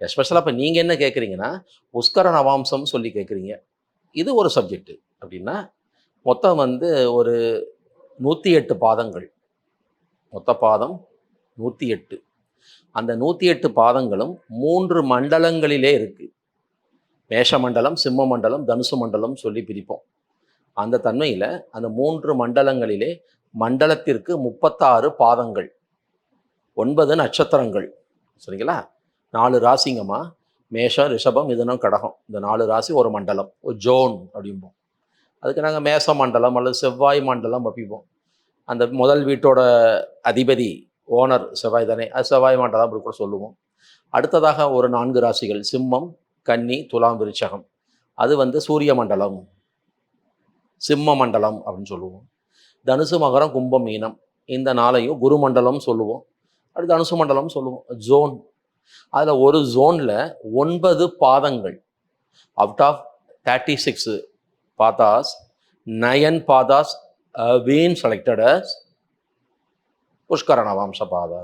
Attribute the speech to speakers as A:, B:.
A: எஸ்பெஷலாக இப்போ நீங்கள் என்ன கேட்குறீங்கன்னா உஸ்கரன் நவாம்சம் சொல்லி கேட்குறீங்க இது ஒரு சப்ஜெக்ட் அப்படின்னா மொத்தம் வந்து ஒரு நூற்றி எட்டு பாதங்கள். மொத்த பாதம் நூற்றி எட்டு அந்த நூற்றி எட்டு பாதங்களும் மூன்று மண்டலங்களிலே இருக்குது மேஷ மண்டலம் சிம்ம மண்டலம் தனுசு மண்டலம் சொல்லி பிரிப்போம். அந்த தன்மையில் அந்த மூன்று மண்டலங்களிலே மண்டலத்திற்கு முப்பத்தாறு பாதங்கள். ஒன்பது நட்சத்திரங்கள். சரிங்களா? நாலு ராசிங்கம்மா. மேஷம் ரிஷபம் இதனம் கடகம். இந்த நாலு ராசி ஒரு மண்டலம். ஒரு ஜோன் அப்படிம்போம். அதுக்கு நாங்கள் மேச மண்டலம் அல்லது செவ்வாய் மண்டலம் அப்படிம்போம். அந்த முதல் வீட்டோட அதிபதி ஓனர் செவ்வாய் தானே. அது செவ்வாய் மண்டலம் அப்படி கூட சொல்லுவோம். அடுத்ததாக ஒரு நான்கு ராசிகள். சிம்மம் கன்னி துலாம் விருச்சகம். அது வந்து சூரிய மண்டலம். சிம்ம மண்டலம் அப்படின்னு சொல்லுவோம். தனுசு மகரம் கும்பம் மீனம். இந்த நாளையும் குரு மண்டலம் சொல்லுவோம். அடுத்து தனுசு மண்டலம் சொல்லுவோம். ஜோன் அதில் ஒரு ஜோனில் ஒன்பது பாதங்கள். அவுட் ஆஃப் தேர்ட்டி சிக்ஸ் பாதாஸ் நயன் பாதாஸ் பீன் செலக்டட் அஸ் புஷ்கர நவாம்ச பாதா